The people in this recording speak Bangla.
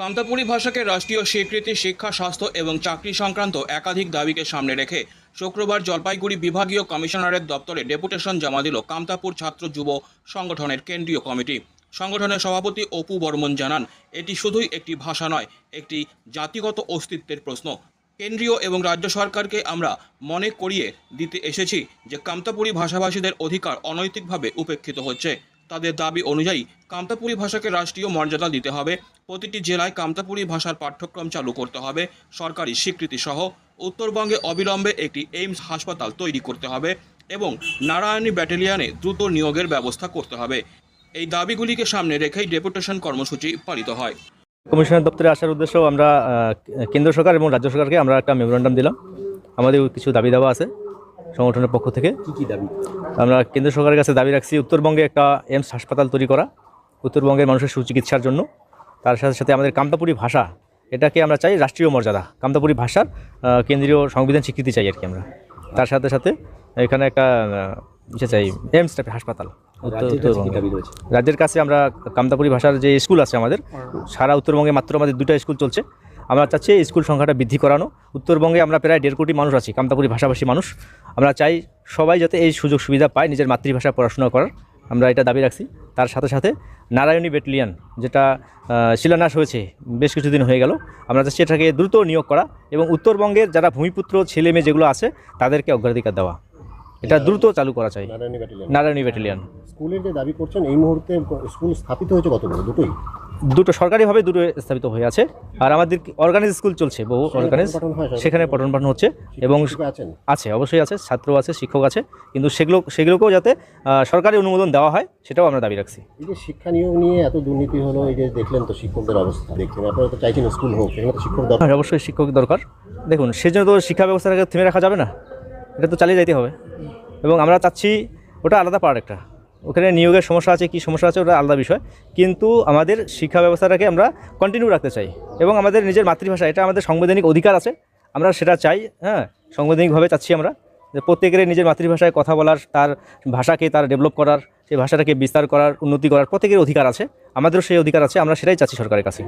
কামতাপুরী ভাষাকে রাষ্ট্রীয় স্বীকৃতি, শিক্ষা, স্বাস্থ্য এবং চাকরি সংক্রান্ত একাধিক দাবিকে সামনে রেখে শুক্রবার জলপাইগুড়ি বিভাগীয় কমিশনারের দপ্তরে ডেপুটেশন জমা দিল কামতাপুর ছাত্র যুব সংগঠনের কেন্দ্রীয় কমিটি। সংগঠনের সভাপতি অপু বর্মন জানান, এটি শুধুই একটি ভাষা নয়, একটি জাতিগত অস্তিত্বের প্রশ্ন। কেন্দ্রীয় এবং রাজ্য সরকারকে আমরা মনে করিয়ে দিতে এসেছি যে কামতাপুরী ভাষাভাষীদের অধিকার অনৈতিকভাবে উপেক্ষিত হচ্ছে। তাদের দাবি অনুযায়ী কামতাপুরী ভাষাকে রাষ্ট্রীয় মর্যাদা দিতে হবে। প্রতিটি জেলায় কামতাপুরী ভাষার পাঠ্যক্রম চালু করতে হবে। সরকারি স্বীকৃতি সহ উত্তরবঙ্গে অবিলম্বে একটি এইমস হাসপাতাল তৈরি করতে হবে এবং নারায়ণী ব্যাটালিয়নে দ্রুত নিয়োগের ব্যবস্থা করতে হবে। এই দাবিগুলিকে সামনে রেখেই ডেপুটেশন কর্মসূচি পালিত হয়। কমিশনার দপ্তরে আসার উদ্দেশ্য আমরা কেন্দ্র সরকার এবং রাজ্য সরকারকে আমরা একটা মেমোরান্ডাম দিলাম। আমাদের কিছু দাবি দাওয়া আছে। সংগঠনের পক্ষ থেকে। কি কি দাবি? আমরা কেন্দ্র সরকারের কাছে দাবি রাখছি উত্তরবঙ্গে একটা এমস হাসপাতাল তৈরি করা উত্তরবঙ্গের মানুষের সুচিকিৎসার জন্য। তার সাথে সাথে আমাদের কামতাপুরি ভাষা এটাকে আমরা চাই রাষ্ট্রীয় মর্যাদা। কামতাপুরি ভাষার কেন্দ্রীয় সংবিধান স্বীকৃতি চাই আর কি আমরা। তার সাথে সাথে এখানে একটা ইসে চাই এমস টাইপের হাসপাতাল। রাজ্যের কাছে আমরা কামতাপুরি ভাষার যে স্কুল আছে আমাদের সারা উত্তরবঙ্গে মাত্র আমাদের দুটো স্কুল চলছে। আমরা চাচ্ছি স্কুল সংখ্যাটা বৃদ্ধি করানো। উত্তরবঙ্গে আমরা প্রায় দেড় কোটি মানুষ আছি কামতাপুরি ভাষাভাষী মানুষ। আমরা চাই সবাই যাতে এই সুযোগ সুবিধা পায় নিজের মাতৃভাষায় পড়াশোনা করার। আমরা এটা দাবি রাখছি। তার সাথে সাথে নারায়ণী ব্যাটালিয়ান যেটা শিলান্যাস হয়েছে বেশ কিছুদিন হয়ে গেল। আমরা চাচ্ছি এটাকে দ্রুত নিয়োগ করা এবং উত্তরবঙ্গের যারা ভূমিপুত্র ছেলে মেয়ে যেগুলো আছে তাদেরকে অগ্রাধিকার দেওয়া। এটা দ্রুত চালু করা চাই। নারায়ণী ব্যাটালিয়ন। নারায়ণী ব্যাটালিয়ান। স্কুলের যে দাবি করছেন এই মুহূর্তে স্কুল স্থাপিত হয়েছে কতগুলো? দুটোই। দুটো সরকারিভাবে দুটো স্থাপিত হয়ে আছে। আর আমাদের অর্গানাইজ স্কুল চলছে বহু অর্গানাইজ সেখানে পঠন পাঠন হচ্ছে এবং আছে অবশ্যই আছে ছাত্র আছে শিক্ষক আছে। কিন্তু সেগুলো সেগুলোকেও যাতে সরকারি অনুমোদন দেওয়া হয় সেটাও আমরা দাবি রাখছি। এই যে শিক্ষা নিয়োগ নিয়ে এত দুর্নীতি হলো এই যে দেখলেন তো শিক্ষকদের অবস্থা দেখছেন আপনারা তো চাইছেন স্কুল হোক সেখানে তো শিক্ষক দরকার। হ্যাঁ অবশ্যই শিক্ষক দরকার। দেখুন সেজন্য তো শিক্ষা ব্যবস্থাটাকে থেমে রাখা যাবে না এটা তো চালিয়ে যাইতে হবে। এবং আমরা চাচ্ছি ওটা আলাদা পার্ট একটা। ওখানে নিয়োগের সমস্যা আছে, কি সমস্যা আছে ওটা আলাদা বিষয়। কিন্তু আমাদের শিক্ষা ব্যবস্থাটাকে আমরা কন্টিনিউ রাখতে চাই এবং আমাদের নিজের মাতৃভাষা, এটা আমাদের সাংবিধানিক অধিকার আছে। আমরা সেটা চাই হ্যাঁ সাংবিধানিকভাবে চাচ্ছি আমরা যে প্রত্যেকের নিজের মাতৃভাষায় কথা বলার, তার ভাষাকে তার ডেভেলপ করার, সেই ভাষাটাকে বিস্তার করার, উন্নতি করার প্রত্যেকের অধিকার আছে। আমাদেরও সেই অধিকার আছে, আমরা সেটাই চাচ্ছি সরকারের কাছে।